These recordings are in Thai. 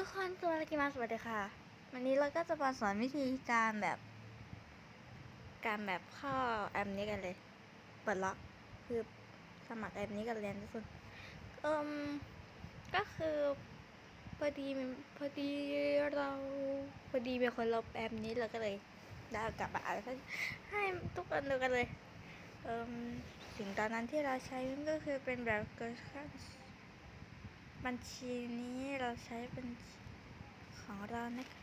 ทุกคนตัวกิมาสวัสดีค่ะ วันนี้เราก็จะมาสอนวิธีการแบบ การแบบข้าแอปนี้กันเลย เปิดล็อกคือสมัครแอปนี้กันเลยนทุกคนเอิมก็คือพอดีพอดีเราพอดีมีคนลบแอปนี้เราก็เลยได้กลับมาอ่านให้ทุกคนดูกันเลยเอิมสิ่งตอนนั้นที่เราใช้ก็คือเป็นแบบเกิดขั้น บัญชีนี้เราใช้บัญชีของเรานะคะ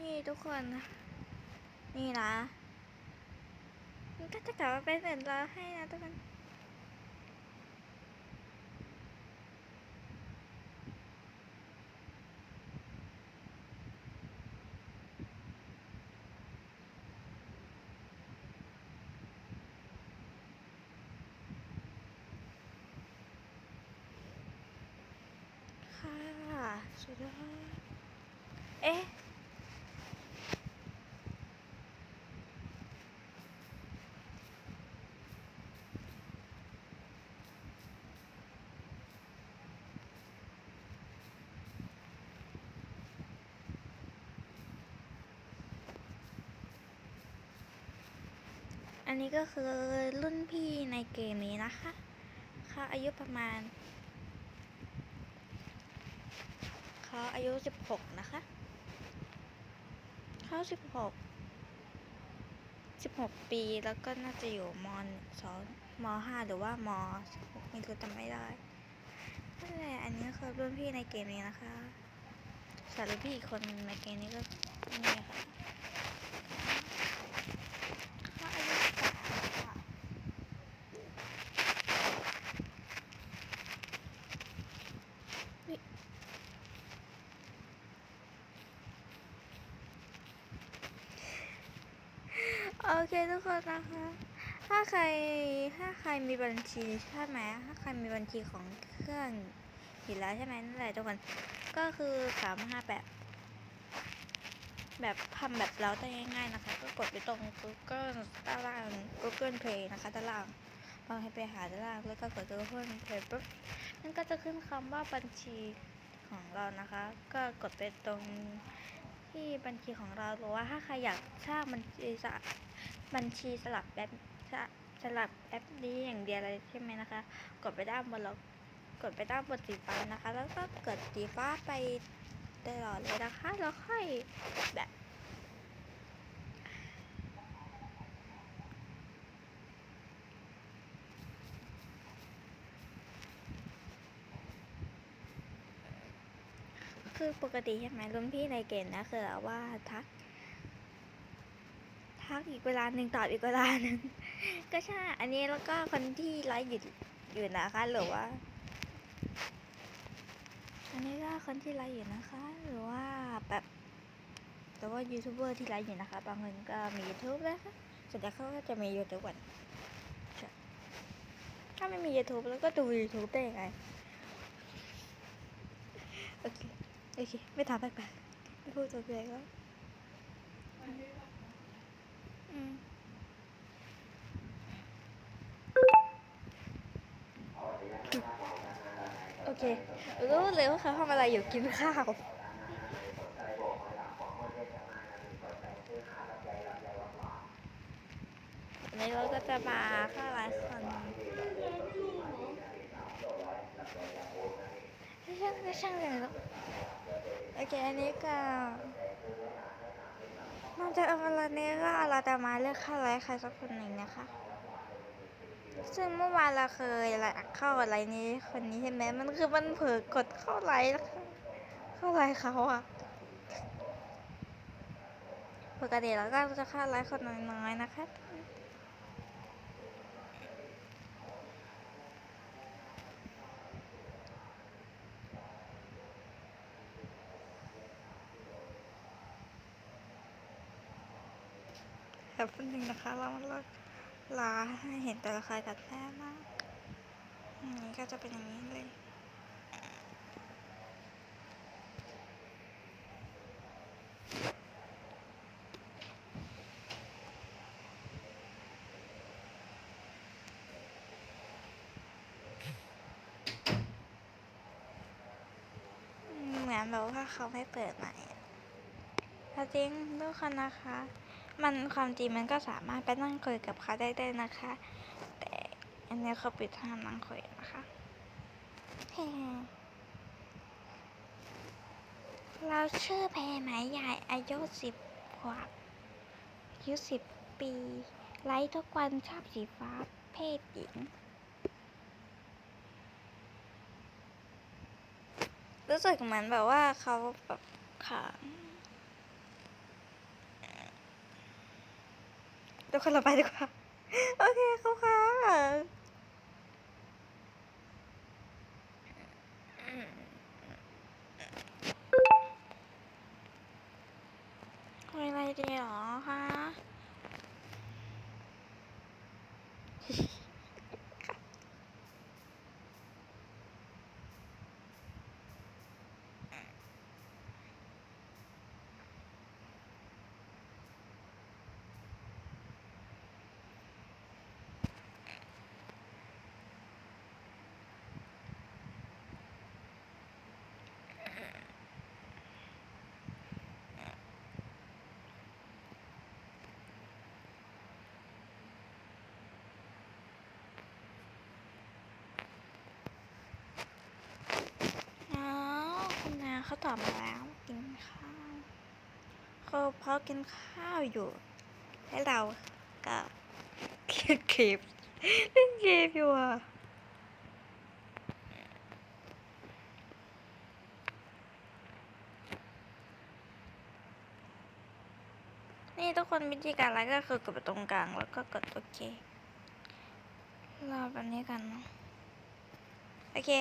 นี่ทุกคนนะนี่นะมันก็จะกลับมาเป็นเหมือนเราให้นะทุกคนค่ะ สุดยอดเอ๊ะอันนี้ก็คือรุ่นพี่ในเกมนี้นะคะ เขาอายุประมาณ เขาอายุสิบหกนะคะเขาสิบหกสิบหกปีแล้วก็น่าจะอยู่มสองมห้าหรือว่ามสิบหกไม่รู้จำไม่ได้นั่นแหละอันนี้คือรุ่นพี่ในเกมนี้นะคะสารุ่นพี่อีกคนในเกมนี้ก็นี่ค่ะเขาอายุสิบหกค่ะ โอเคทุกคนนะคะ ถ้าใครถ้าใครมีบัญชีใช่ไหมถ้าใครมีบัญชีของเครื่องอยู่แล้วใช่ไหมนั่นแหละทุกคน ก็คือสามารถแบบ แบบทำแบบเราได้ง่ายๆนะคะ ก็กดไปตรง Google ด้านล่าง Google Play นะคะด้านล่างพอให้ไปหาด้านล่างแล้วก็กด Google Play ปุ๊บมันก็จะขึ้นคำว่าบัญชีของเรานะคะ ก็กดไปตรงที่บัญชีของเราหรือว่าถ้าใครอยากสร้างบัญชีสะ บัญชีสลับแบบสลับแอปนี้อย่างเดียวเลยใช่ไหมนะคะ กดไปด้านบนแล้วกดไปด้านบนสีฟ้านะคะ แล้วก็กดสีฟ้าไปตลอดเลยนะคะ แล้วค่อยแบบ คือปกติใช่ไหมรุ่นพี่ในเกณฑ์นะคือแบบว่าทัก ทักอีกเวลาหนึ่งตอบอีกเวลาหนึ่งก็ใช่ อันนี้แล้วก็คนที่ไลฟ์อยู่อยู่นะคะหรือว่า อันนี้ก็คนที่ไลฟ์อยู่นะคะ หรือว่าแบบแต่ว่ายูทูบเบอร์ที่ไลฟ์อยู่นะคะ บางคนก็มี YouTube นะคะส่วนใหญ่เขาก็จะมี YouTube ก่อนถ้าไม่มี YouTube แล้วก็ดู YouTube ได้ยังไง โอเค โอเค ไม่ถามแปลกๆไม่พูดตัวแปลกแล้ว โอเค รู้เลยว่าเขาทำอะไรอยู่กินข้าววันนี้เราก็จะมาเข้าไลฟ์คนช่างช่างเลยโอเค อันนี้ก็ เราจะเอาเวลานี้ก็เราจะมาเลือกฆ่าไลฟ์ใครสักคนหนึ่งนะคะ ซึ่งเมื่อวานเราเคยไลค์เข้าอะไรนี้คนนี้ใช่ไหมมันคือมันเผลอกดเข้าไลค์เข้าไลค์เขาอะปกติเราก็จะเข้าไลค์คนน้อยๆนะคะ ดี๋ยวแป๊บนึงนะคะ เราลดลาให้เห็นแต่ละคาจัดแน่มากนี่ก็จะเป็นอย่างนี้เลยเหมือนแบบว่าเขาไม่เปิดใหม่จริงทุกคนนะคะ มันความจริงมันก็สามารถไปนั่งคุยกับเขาได้ด้นะคะ แต่อันนี้เขาปิดห้ามนั่งคุยนะคะเราชื่อเพไหมใหญ่อายุสิบขวบอายุสิบปีไลฟ์ทุกวันชอบสีฟ้าเพศหญิง รู้สึกเหมือนแบบว่าเขาแบบค่ะ ทุกคนเราไปดีกว่า โอเคเขาค่ะคุยอะไรดีหรอคะ อ๋อคุณนา เขาตอบมาแล้วกินข้าวเขาเพราะกินข้าวอยู่ ให้เราก็เล่นเกมเล่นเกมอยู่อะนี่ทุกคนวิธีการไลฟ์ก็คือกดตรงกลางแล้วก็กดโอเครอแบบนี้กันเนะโอเค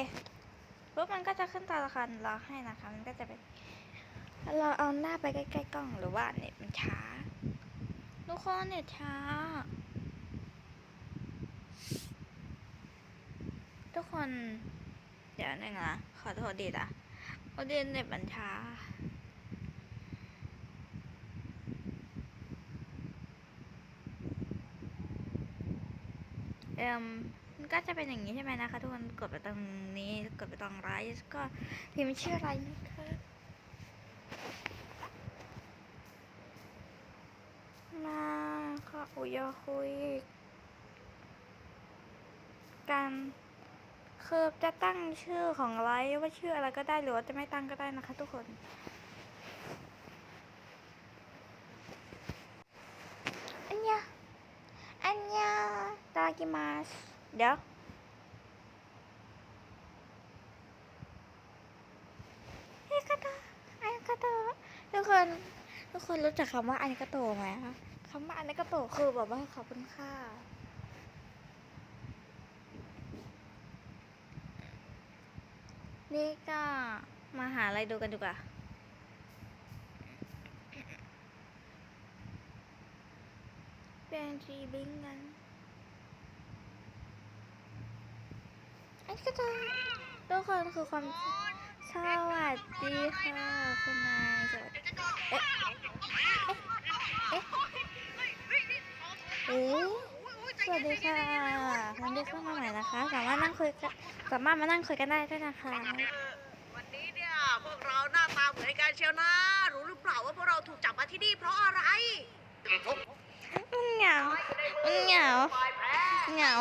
ปุ๊บมันก็จะขึ้นตาละครรอให้นะคะ มันก็จะเป็นเราเอาหน้าไปใกล้ๆกล้องหรือว่าเน็ตมันช้าทุกคนเน็ตช้า ทุกคน เดี๋ยวหนึ่งนะขอโทษดีละโอดีเน็ตมันช้าเอ่ม ก็จะเป็นอย่างนี้ใช่ไหมนะคะ ทุกคนกดไปตรงนี้กดไปตรงไลฟ์ก็พิมพ์ชื่ออะไรนะคะมาค่ะอุยคุยกันคือจะตั้งชื่อของไลฟ์ว่าชื่ออะไรก็ได้หรือว่าจะไม่ตั้งก็ได้นะคะ ทุกคนอันยาอันยาตากิมาส เดี๋ยวเอกาโตอาริกาโตทุกคน ทุกคนรู้จักคำว่าอาริกาโตไหมคะคำว่าอาริกาโตคือแบบว่าขอบคุณค่านี่ก็มาหาอะไรดูกันดีกว่าเป็นจีบิงกัน อาริกาโตทุกคนคือความสวัสดีค่ะคุณนายสวัสดีเอ๊ะเอ๊ะเอ๊ะสวัสดีค่ะวันนี้เข้ามาใหม่นะคะ สามารถนั่งคุยกันสามารถมานั่งคุยกันได้ด้วยนะคะ วันนี้เนี่ยพวกเราหน้าตาเหมือนกันเชียวนะรู้หรือเปล่าว่าพวกเราถูกจับมาที่นี่เพราะอะไรมันเหงามันเหงาฝ่ายแพ้เหงา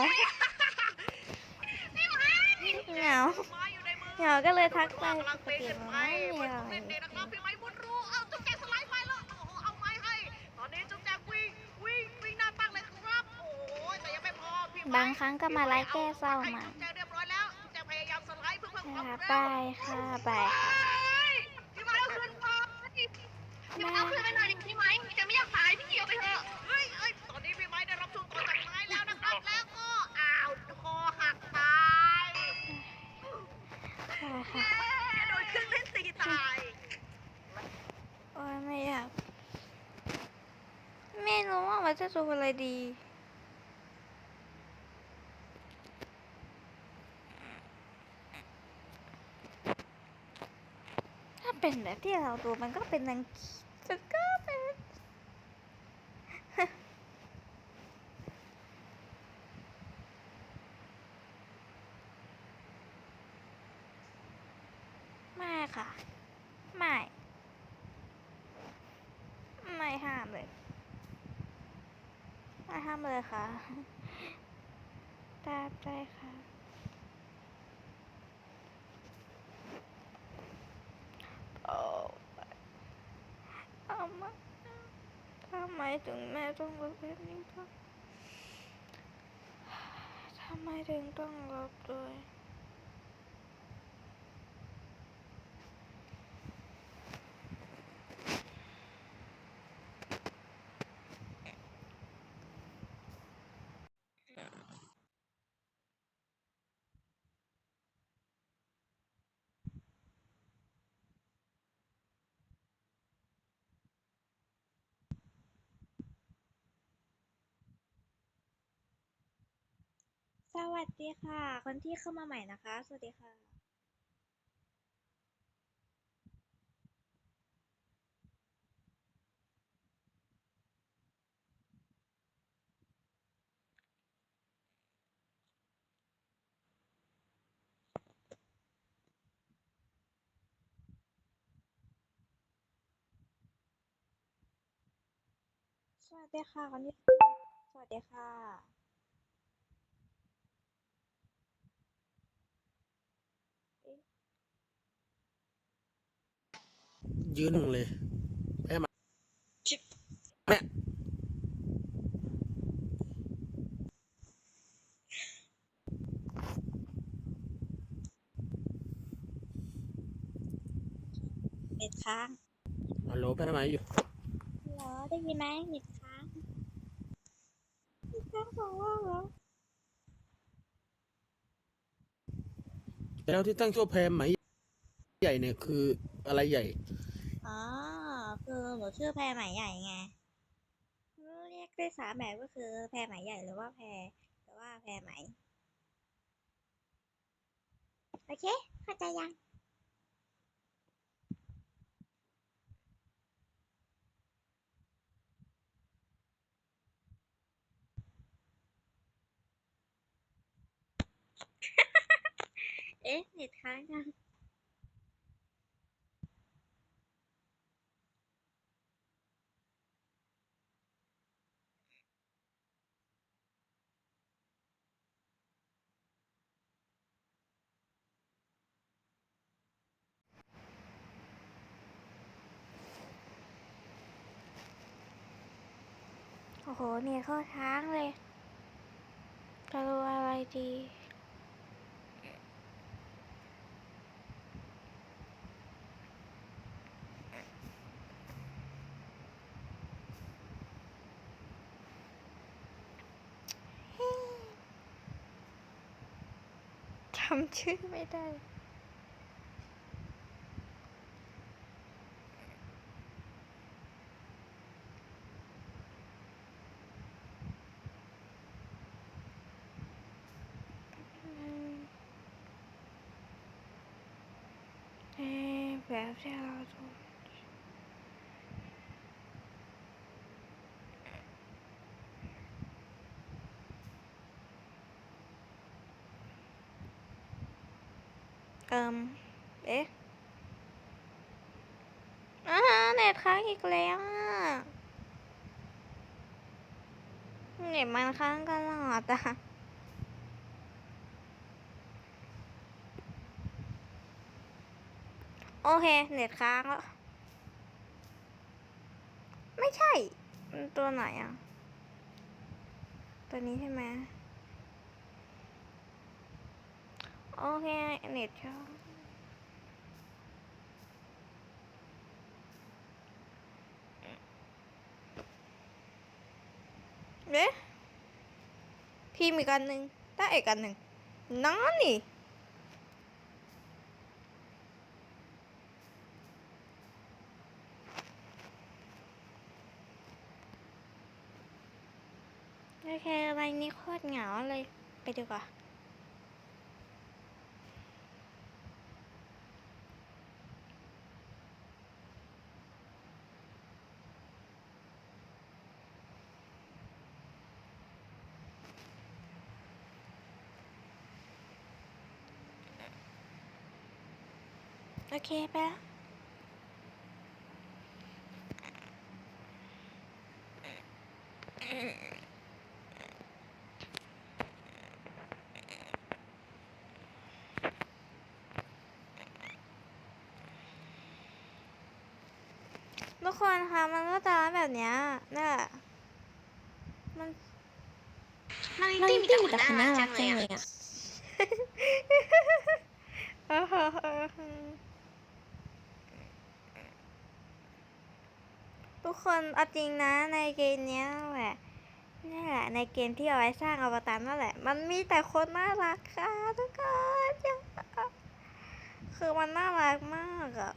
เหงาไม้อยู่ในมือเหงาก็เลยทักไปกำลัปงกปีนติขึ้นมันไปไม่มีเพื่ออะไรต้องเล่นเด็กนะครับพี่ไม้บุญรู้เอาจุ๊บแจงสไลด์ไปแล้วโอ้โหเอาไม้ให้ตอนนี้จุ๊บแจงวิ่งวิ่งวิ่งหน้าตั้งเลยครับโอ้ยแต่ยังไม่พอพี่ไม้บางครั้งก็มาไล่แก้เศร้าให้มาจุ๊บแจงเรียบร้อยแล้วจุ๊บแจงพยายามสไลด์เพื่อเพิ่มความค่ะเร็วบายค่ะบายค่ะพี่ไม้เอาคืนมาพี่บายเอาคืนไปหน่อยดิพี่ไม้จะไม่อยากตายพี่เกี่ยวไปเถอะ ค่ะค่ะโดนเครื่องเล่นตีตาย โอ้ยไม่อยากไม่รู้ว่ามันจะดูอะไรดีถ้าเป็นแบบที่เราดูมันก็เป็นนางมันก็เป็น ไม่ค่ะ ไม่ ไม่ห้ามเลย ไม่ห้ามเลยค่ะ ตามใจค่ะ โอ้ทำไมทำไมถึงแม่ต้องลบแบบนี้ด้วยทำไมถึงต้องลบด้วย วัสดีค่ะ คนที่เข้ามาใหม่นะคะ สวัสดีค่ะ สวัสดีค่ะคนที่สวัสดีค่ะ ยืนหนึ่งเลยแพ้มาชิบแม่เน็ตค้างฮัลโหลแพ้มาอยู่เหรอได้ยินไหมเน็ตค้างเน็ตค้างสองรอบเหรอแล้วที่ตั้งชื่อแพรไหมใหญ่เนี่ยคืออะไรใหญ่ อ๋อ คือหนูชื่อแพรหมใหญ่ไง เรียกได้สามแบบก็คือแพรหมใหญ่หรือว่าแพรหรือว่าแพรไหม โอเค เข้าใจยังเอ๊ะเน็ตค้างยัง โหเนี่ยเข้าทางเลยจะรู้อะไรดีจำชื่อไม่ได้ เอ๊ะแบบที่เราดู เอิมเอ๊ะอ่าเน็ตค้างอีกแล้วอะเน็ตมันค้างตลอดอะโอเค เน็ตค้างแล้ว ไม่ใช่ ตัวไหนอะ ตัวนี้ใช่ไหม โอเคเน็ตค้าเอ๊ะพิมพ์อีกอันหนึ่งได้อีกอันหนึ่งนั่นนี่โอเควันนี้โคตรเหงาเลยไปดีกว่า โอเคไปแล้วทุกคนคะมันก็จะแบบเนี้ยเนี่ยมันมันติ้งมีแต่คนน่ารักจังเลยอะ ทุกคนเอาจริงนะในเกมนี้แหละนี่แหละในเกมที่เอาไว้สร้างอวตารนั่นแหละ มันมีแต่คนน่ารักค่ะทุกคนคือมันน่ารักมากอะ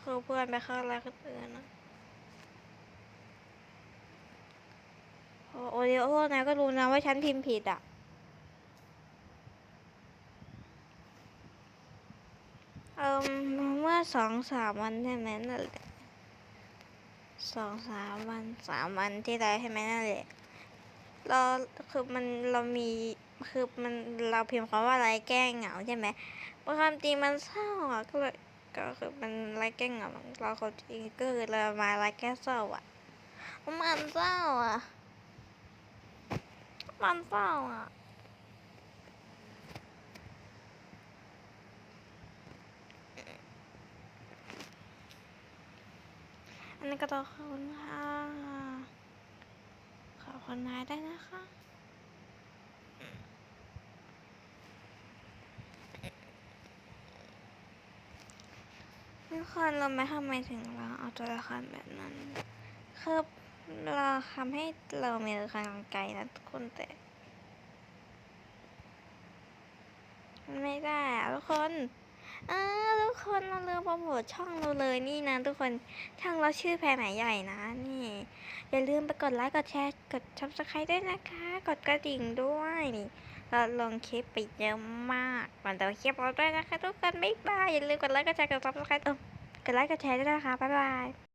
คือเพื่อนไปเข้ารักคนอื่นนะโอโอริโอนะก็รู้นะว่าฉันพิมพ์ผิดอะเออื่อสองสามวันใช่ไหมนั่นแหละสองสามวันสามวันที่แล้ใช่ไหมนั่นแหละเราคือมันเรามีคือมันเราพิมพ์คำว่าอะไรแก้เหงาใช่ไหมเพราะความจริงมันเศร้าอะก็เลยก็คือมันไรแก้เหงาเราคนจริงก็คือเรามาไรแก้เศร้าอะมันเศร้าอะมันเศร้าอะ อันนี้ก็ต้องขอบคุณค่ะ ขอบคุณนายได้นะคะทุกคนรู้ไหมทำไมถึงเราเอาตัวละครแบบนั้นคือเราทำให้เรามีตัวละครไกลนะทุกคนแต่มันไม่ได้อะทุกคน เออทุกคนเราลืมโปรโมทช่องเราเลยนี่นะ ทุกคนช่องเราชื่อแพรไหนใหญ่นะนี่อย่าลืมไปกดไลค์กดแชร์กดซับสไครต์ด้วยนะคะ กดกระดิ่งด้วยนี่เราลงคลิปไปเยอะมากมันแต่คลิปเราด้วยนะคะ ทุกคนบ๊ายบายอย่าลืมกดไลค์กดแชร์กด subscribe เออกดไลค์กดแชร์ด้วยนะคะบ๊ายบาย